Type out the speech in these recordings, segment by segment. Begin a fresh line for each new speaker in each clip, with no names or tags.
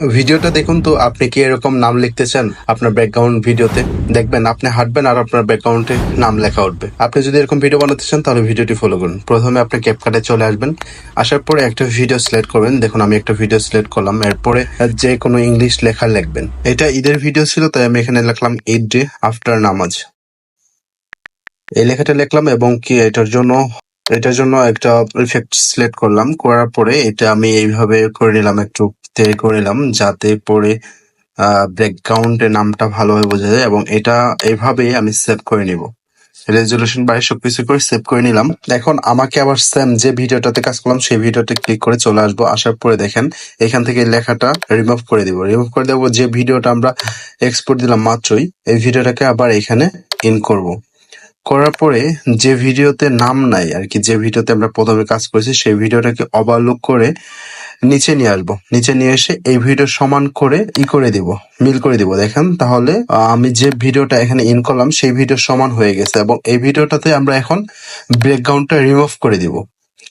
ভিডিওটা দেখুন তো, আপনি কি এরকম নাম লিখতে চান আপনার ব্যাকগ্রাউন্ড ভিডিওতে? দেখবেন আপনি হাঁটবেন আর আপনার ব্যাকগ্রাউন্ডে নাম লেখা উঠবে। আপনি যদি এরকম ভিডিও বানাতে চান, তাহলে ভিডিওটি ফলো করুন। প্রথমে আপনি ক্যাপকাটে চলে আসবেন। আসার পরে একটা ভিডিও সিলেক্ট করবেন। দেখুন, আমি একটা ভিডিও সিলেক্ট করলাম। এরপরে যে কোনো ইংলিশ লেখা লিখবেন। এটা ঈদের ভিডিও ছিল, তাই আমি এখানে লিখলাম ঈদ ডে আফটার নামাজ। এই লেখাটা লিখলাম এবং কি এটার জন্য এটার জন্য একটা ইফেক্ট সিলেক্ট করলাম। করার পরে এটা আমি এইভাবে করে নিলাম একটু। তে করে নিলাম যাতে পরে ব্যাকগ্রাউন্ডের নামটা ভালোভাবে বোঝা যায় এবং এটা এইভাবেই আমি সেভ করে নিব। রেজলিউশন বাড়ি সবকিছু করে সেভ করে নিলাম। এখন আমাকে আবার সেম যে ভিডিওটাতে কাজ করলাম, সেই ভিডিওতে ক্লিক করে চলে আসব। আসার পরে দেখেন, এখান থেকে লেখাটা রিমুভ করে দিব। রিমুভ করে দেবো যে ভিডিওটা আমরা এক্সপোর্ট দিলাম মাত্রই, এই ভিডিওটাকে আবার এখানে ইন করব। করার পরে যে ভিডিওতে নাম নাই আর কি, যে ভিডিওতে আমরা প্রথমে কাজ করেছি, সেই ভিডিওটাকে ওভারলুক করে নিচে নিয়ে আসব। নিচে নিয়ে এসে এই ভিডিও সমান করে ই করে দিব, মিল করে দিব, দেখেন। তাহলে আমি যে ভিডিওটা এখানে ইন করলাম, সেই ভিডিও সমান হয়ে গেছে এবং এই ভিডিওটাতে আমরা এখন ব্যাকগ্রাউন্ডটা রিমুভ করে দিব।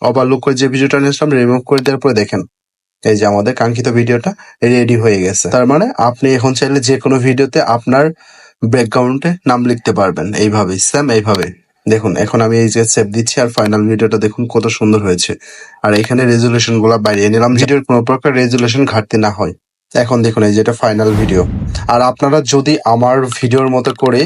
ওভারলুক করে যে ভিডিওটা নিয়েছিলাম রিমুভ করে দেওয়ার পরে দেখেন, এই যে আমাদের কাঙ্ক্ষিত ভিডিওটা রেডি হয়ে গেছে। তার মানে আপনি এখন চাইলে যে কোনো ভিডিওতে আপনার ব্যাকগ্রাউন্ডে নাম লিখতে পারবেন। এইভাবে স্যাম এইভাবে দেখুন, এখন আমি এই যে সেভ দিচ্ছি আর ফাইনাল ভিডিওটা দেখুন কত সুন্দর হয়েছে। আর এখানে রেজুলেশনগুলা বাড়িয়ে নিলাম, ভিডিওর কোনো প্রকার রেজুলেশন ঘাটতি না হয়। এখন দেখুন, এই যেটা ফাইনাল ভিডিও আর আপনারা যদি আমার ভিডিওর মতো করে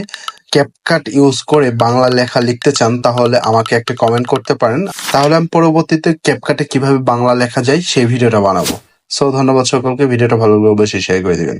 ক্যাপকাট ইউজ করে বাংলা লেখা লিখতে চান, তাহলে আমাকে একটা কমেন্ট করতে পারেন। তাহলে আমি পরবর্তীতে ক্যাপকাটে কীভাবে বাংলা লেখা যায়, সেই ভিডিওটা বানাবো। সো ধন্যবাদ সকলকে ভিডিওটা ভালো লাগলে অবশ্যই শেয়ার করে দিবেন।